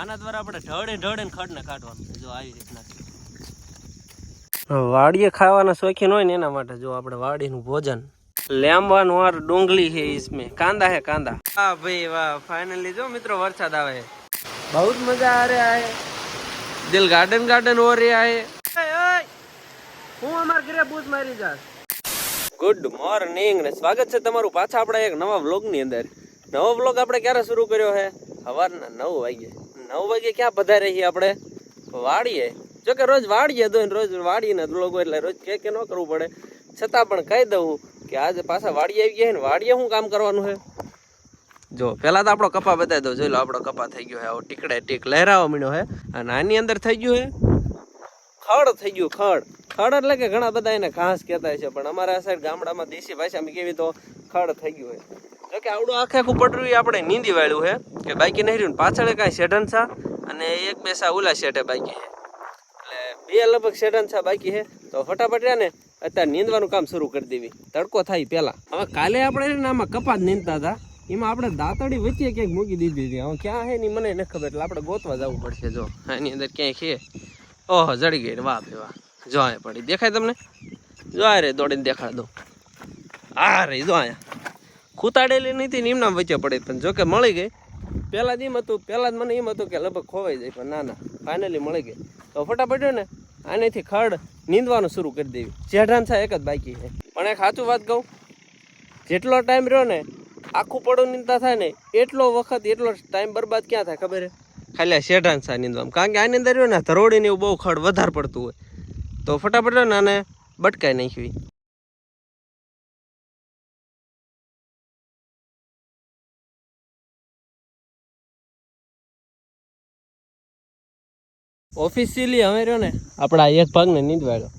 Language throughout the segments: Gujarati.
આના દ્વારા આપણે ઢળે ઢળે ખડને કાઢવાનું જો આવી રીતના વાડીએ ખાવાના શોખીન હોય ને એના માટે જો આપણે વાડીનું ભોજન. લેમ્બાનું વાર ડુંગળી છે ઈસમે. કાંદા હે કાંદા. હા ભાઈ વાહ ફાઇનલી જો મિત્રો વરસાદ આવે. બહુ જ મજા આ રહ્યા હે. દિલ ગાર્ડન ગાર્ડન હો રહ્યા હે. હું અમાર ઘરે બૂજ મારી જાસ. ગુડ મોર્નિંગ ને સ્વાગત છે તમારું પાછા આપણા એક નવા વ્લોગની અંદર. નવો વ્લોગ આપણે ક્યારે શરૂ કર્યો છે સવારના નવ વાગ્યે. નવ વાગે ક્યાં પધારે છીએ આપણે? વાડીએ. જો કે રોજ વાડીએ તો રોજ વાડીને લોકો એટલે રોજ કે કે ન કરવું પડે. છતાં પણ કહી દઉં કે આજે પાછા વાડીએ આવી ગયા ને વાડીએ શું કામ કરવાનું છે? જો, પહેલાં તો આપણો કપા બતાવી દઉં. જોઈ લો, આપણો કપા થઈ ગયો છે. આવો ટીકડે ટીક લહેરાવા મીણ્યો છે. અને આની અંદર થઈ ગયું છે ખડ, થઈ ગયું ખડ. ખડ એટલે કે ઘણા બધા એને ઘાસ કહેતા છે, પણ અમારા સાઈડ ગામડામાં દેશી ભાષામાં કેવી તો ખડ થઈ ગયું છે. જો કે આવડું આખે આખું પડરું આપણે નીંદી વાળ્યું છે. કે બાકી નહીં રહ્યું ને પાછળ કાંઈ શેઢન છા અને એક બે સા ઉલા શેઠે બાકી છે. એટલે બે લગભગ શેઢન છા બાકી છે. તો ફટાફટ રહ્યા ને અત્યારે નીંદવાનું કામ શરૂ કરી દેવી. તડકો થાય પહેલા. હવે કાલે આપણે ને આમાં કપાસ નીંદતા હતા. એમાં આપણે દાંતડી વચ્ચે ક્યાંક મૂકી દીધી હતી. હવે ક્યાં છે ની મને નથી ખબર. એટલે આપણે ગોતવા જવું પડશે જો. એની અંદર ક્યાંય છે? ઓહો, જડી ગઈ વાહ બે વાહ. જો અહીંયા પડી. દેખાય તમને? જો આ રે, દોડીને દેખાડ દો. આ રે, જો અહીંયા. ખૂતાડેલી નહીં ને એમના વચ્ચે પડી. પણ જો મળી ગઈ. પહેલાં જ એમ હતું પહેલાં જ મને એમ હતું કે લગભગ ખોવાઈ જાય, પણ ના ના ફાઇનલી મળી ગઈ. તો ફટાફટ ને, આનેથી ખડ નીંદવાનું શરૂ કરી દેવી. જેઠાન થાય એક જ બાકી છે. પણ એક સાચું વાત કહું, જેટલો ટાઈમ રહ્યો ને, આખું પડું નીંદતા થાય ને, એટલો વખત, એટલો ટાઈમ બરબાદ ક્યાં થાય ખબર ખાલી આ શેઢાન સા નીંદવામાં. કારણ કે આની અંદર રહ્યો ને ધરોડીને એવું બહુ ખડ વધારે પડતું હોય. તો ફટાફટ ને, આને બટકાઈ નાખવી ઓફિશિયલી હવે રહ્યો ને, આપણા એક ભાગને નીંદવાડ્યો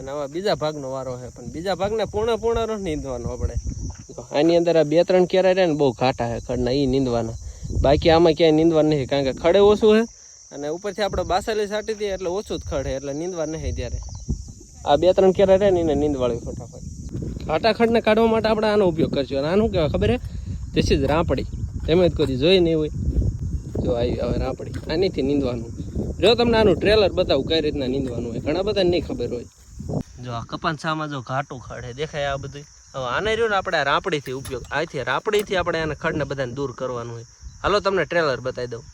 અને આવા બીજા ભાગનો વારો છે, પણ બીજા ભાગને પૂર્ણ પૂર્ણ નો નીંદવાનો આપણે. આની અંદર આ બે ત્રણ કેરા રહે ને બહુ ઘાટા છે, ખડના એ નીંદવાના. બાકી આમાં ક્યાંય નીંદવા નહીં કારણ કે ખડે ઓછું છે, અને ઉપરથી આપણે બાસાલી સાટી દઈએ એટલે ઓછું જ ખડ, એટલે નીંદવા નહીં ત્યારે. આ બે ત્રણ કેરા રહે ને એને નીંદવાળવી ફટાફટ. ઘાટા ખડને કાઢવા માટે આપણે આનો ઉપયોગ કરશું. અને આનું કહેવાય ખબર છે? this જ રાપડી. તેમ જ કોઈ જોઈ નહીં હોય. જો આવી, હવે રાપડી. આનીથી નીંદવાનું. જો તમને આનું ટ્રેલર બતાવું કઈ રીતના નીંદવાનું હોય. ઘણા બધા નહીં ખબર હોય. જો આ કપાસામાં જો ઘાટું ખાડે દેખાય આ બધું હવે આને રહ્યું ને આપણે રાપડીથી ઉપયોગ. આથી રાપડીથી આપણે આને ખડને બધાને દૂર કરવાનું હોય. હાલો તમને ટ્રેલર બતાવી દઉં.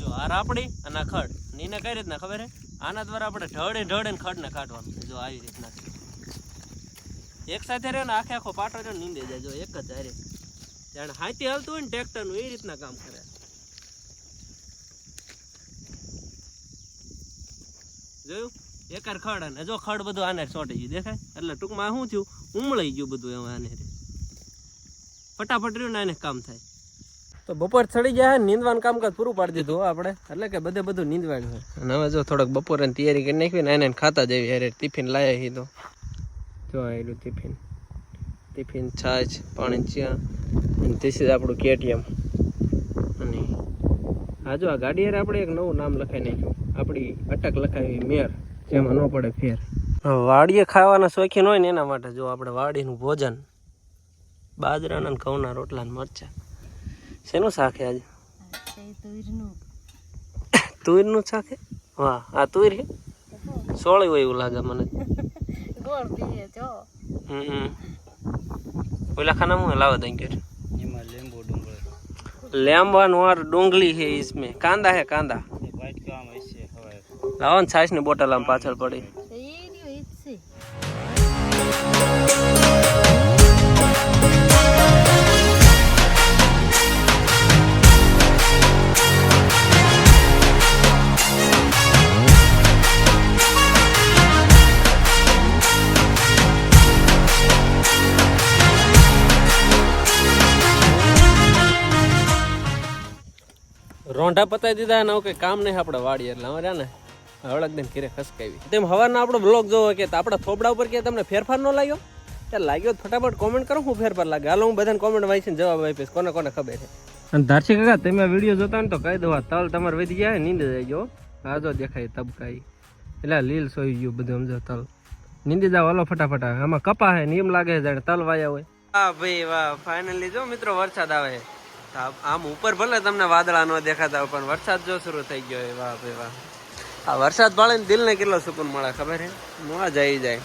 જો આ રાપડી અને આ ખડ. નીને કઈ રીતના ખબર હે? આના દ્વારા આપણે ઢળે ઢળે ને ખડને કાઢવાનું જો આવી રીતના. એક સાથે રહ્યો ને આખે આખો પાટો રહ્યો નીંદે જાય. જો એક જ જાય જાણે હાથી હાલતું હોય ને ટ્રેક્ટરનું, એ રીતના કામ કરે. જોયું? એકાર ખડ અને જો ખડ બધું આને ચોંટી ગયું દેખાય? એટલે ટૂંકમાં શું થયું? ઉમળાઈ ગયું બધું એમાં આને ફટાફટ રહ્યું ને આને કામ થાય. તો બપોર ચડી ગયા નીંદવાનું કામકાજ પૂરું પાડી દીધું આપણે. એટલે કે બધે બધું નીંદવાયું હોય અને હવે જો થોડોક બપોરે તૈયારી કરી નાખવી ને એને ખાતા જઈએ. અરે ટિફિન લાયા હી તો. જો આવેલું ટિફિન. ટિફિન છાશ પાણી ચા અને this is આપણું કેટીએમ. હા જો આ ગાડી આપણે એક નવું નામ લખાઈ નાખ્યું. આપણી અટક લખાવી મેર જેમાં ન પડે ફેર. વાડીએ ખાવાના શોખીન હોય ને એના માટે જો આપણે વાડીનું ભોજન બાજરાના ને ઘઉંના રોટલા ને મરચા. શેનું શાક આજે? તુરનું શાક વાહ આ તુર છે? સોળી હોય એવું લાગે મને. હમ ઓલા ખાના મું લાવો દઈ કે લેમ્બા નોર ડુંગળી है इसमें कांदा है कांदा લાવો ને છાશ ની બોટલ આમ પાછળ પડી રોંઢા પતાવી દીધા અને હવે કઈ કામ નહીં આપણે વાડીએ. એટલે અમારે ને હળક દઈને ઘીરે ખસકાવી. તેમ હવારના આપણો બ્લોગ જોવો કે આપણા થોબડા ઉપર કે તમને ફેરફાર ન લાગ્યો? તે લાગ્યો તો ફટાફટ કોમેન્ટ કરો હું ફેરફાર લાગે. હાલો હું બધાને કોમેન્ટ વાંચીને જવાબ આપીશ. કોને કોને ખબર છે? અને ધારસી કાકા તમે આ વીડિયો જોતા ને તો કહી દો તલ તમારે વધી ગયા નીંદ જાય આ જો દેખાય તબકાઈ. એટલે લીલ સોઈ ગયું બધું સમજો તલ. નીંદી જાવ હાલો ફટાફટ. આમાં કપા હે ને એમ લાગે છે જાણે તલ વાયા હોય. હા ભાઈ વાહ. ફાઇનલી જો મિત્રો વરસાદ આવે. છે આમ ઉપર ભલે તમને વાદળા ન દેખાતા હોય પણ વરસાદ જો શરૂ થઈ ગયો હોય વાહ ભાઈ વાહ. આ વરસાદ પાડે ને દિલને કેટલો સુકૂન મળે ખબર હે? મોજ આવી જાય.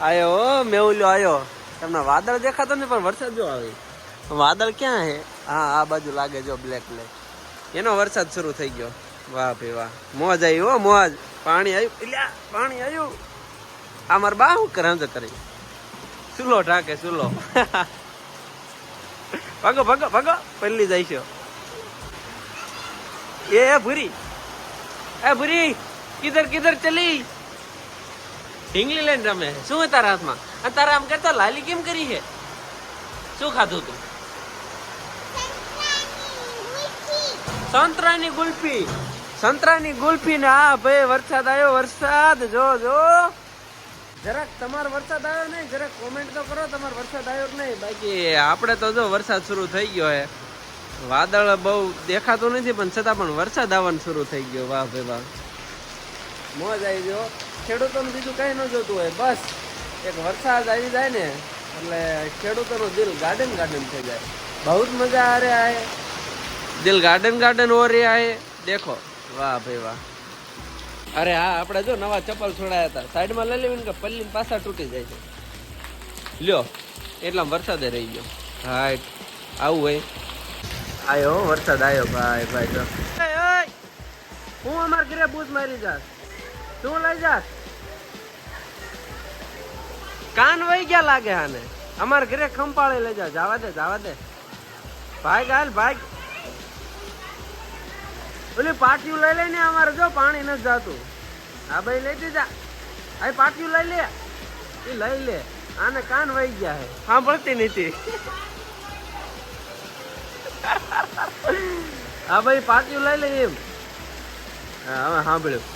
આયો મેવલ્યો આયો. તમને વાદળ દેખાતો ને પણ વરસાદ જો આવી. વાદળ ક્યાં હે? હા આ બાજુ લાગે જો બ્લેક બ્લેક એનો વરસાદ શરૂ થઈ ગયો. વાહ ભાઈ વાહ. મોજ આવી હો મોજ. પાણી આવ્યું. એટલે પાણી આવ્યું. આ મારા બા હું કરે સમજો કરી સુલો ઢાકે સુલો ભાગો ભાગો ભાગો. પહેલી જાય છે. એ એ ભૂરી. એ ભૂરી, કિધર કિધર ચલી. ઢીંગલી લઈને રમે. શું તારા હાથમાં? અને તારા આમ કરતા લાલી કેમ કરી છે? શું ખાધું તું? સંતરાની ગુલ્ફી. સંતરાની ગુલ્ફી ને હા ભાઈ વરસાદ આવ્યો. વરસાદ, જો જો. જરાક તમારો વરસાદ આવ્યો નહીં જરાક કોમેન્ટ તો કરો તમારો વરસાદ આવ્યો કે નહીં? બાકી આપણે તો જો વરસાદ શરૂ થઈ ગયો હે. વાદળ બહુ દેખાતું નથી પણ છતાં પણ વરસાદ આવવાનું શરૂ થઈ ગયો. વાહ ભાઈ વાહ. મોજ આવી ગયો ખેડૂતોનું બીજું કાંઈ ન જોતું હોય. બસ એક વરસાદ આવી જાય ને એટલે ખેડૂતોનું દિલ ગાર્ડન ગાર્ડન થઈ જાય. બહુ જ મજા આ. રહ્યા આए દિલ ગાર્ડન ગાર્ડન હો રહ્યા આए દેખો. વાહ ભાઈ વાહ. અરે હા આપણે જો નવા ચપ્પલ છોડાયા હતા. સાઈડમાં લઈ લેવીને કે પલ્લી પાછા તૂટી જાય છે. લ્યો એટલામાં વરસાદે રહી ગયો. હા આવું હોય. આયો હો, વરસાદ આવ્યો ભાઈ ભાઈ તો હું અમાર ઘરે બૂજ મારી જાસ શું લઈ જાસ કાન વહી ગયા લાગે આને. અમાર ઘરે ખંપાળે લઈ જા જવા દે જવા દે. ભાઈ ગાલ ભાઈ. ઓલી પાટિયું લઈ લઈને અમારે જો પાણી નથી જાતું. હા ભાઈ લઈ દેજા આ પાટિયું લઈ લે. એ લઈ લે. આને કાન વહી ગયા હે. સાંભળતી નથી. હા ભાઈ પાટિયું લઈ લે એમ. હા હવે સાંભળ્યું.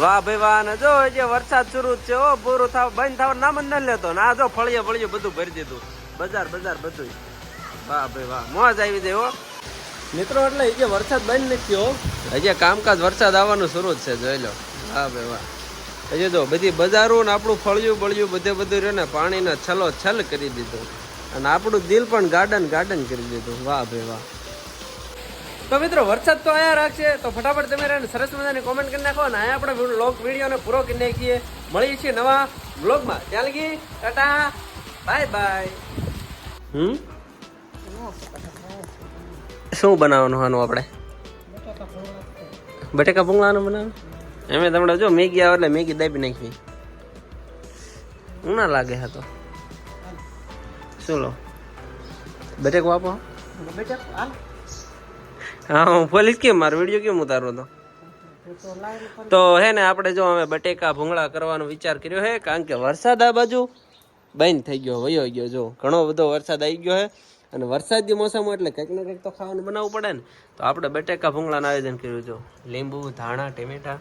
વાહ ભાઈ વાહ ને જો જે વરસાદ શરૂ છે ઓ પૂરું થાવ બંધ થાવ નામ જ ન લેતો. ને આ જો ફળિયા ફળિયું બધું ભરી દીધું. બજાર બજાર બધું વાહ ભાઈ વાહ મોજ આવી જાય હો. મિત્રો એટલે એ જે વરસાદ બંધ નથી થયો. હજી કામકાજ વરસાદ આવવાનું શરૂ જ છે જોઈ લો. હા ભાઈ વાહ. હજી જો બધી બજારો ને આપણું ફળિયું બળિયું બધે બધું રહ્યું ને પાણીને છલો છલ કરી દીધું. અને આપણું દિલ પણ ગાર્ડન ગાર્ડન કરી દીધું. વાહ ભાઈ વાહ. તો મિત્રો વરસાદ તો આયા રાખશે. તો ફટાફટ તમે એને સરસ મજાની કોમેન્ટ કરી નાખો અને અહીંયા આપણે બ્લોગ વિડીયોને પૂરો કરી નાખીએ. મળીએ છીએ નવા બ્લોગમાં ત્યાં લગી ટાટા. Bye bye. હમ? શું બનાવવાનું આનું આપણે? બટેકા ભૂંગળાનું બનાવવાનું? એમે તમને જો મેગી આવે એટલે મેગી દાબી નાખી હું ના લાગે હા તો. શું લો? બટેકો આપો. હા, હું પોલીસ કેમ? મારો વીડિયો કેમ ઉતારો તો? તો હે ને આપણે જો અમે બટેકા ભૂંગળા કરવાનો વિચાર કર્યો હે, કારણ કે વરસાદ આ બાજુ બંધ થઈ ગયો, વયો ગયો. જો ઘણો બધો વરસાદ આવી ગયો હે. અને વરસાદની મોસમ એટલે કંઈક ને કંઈક તો ખાવાનું બનાવવું પડે ને. તો આપણે બટેકા ભૂંગળાનું આયોજન કર્યું છે લીંબુ, ધાણા, ટેમેટા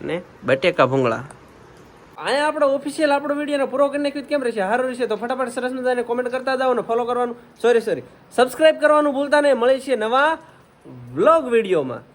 અને બટેકા ભૂંગળા. અહીંયા આપણો ઓફિશિયલ આપણો વિડીયોને પૂરો કરી નાખ્યું કેમ રહેશે? સારું રહેશે તો ફટાફટ સરસ મજાને કોમેન્ટ કરતા જાઓ ને ફોલો કરવાનું. સોરી સોરી સબસ્ક્રાઇબ કરવાનું ભૂલતા નહીં. મળે છે નવા બ્લોગ વિડીયોમાં.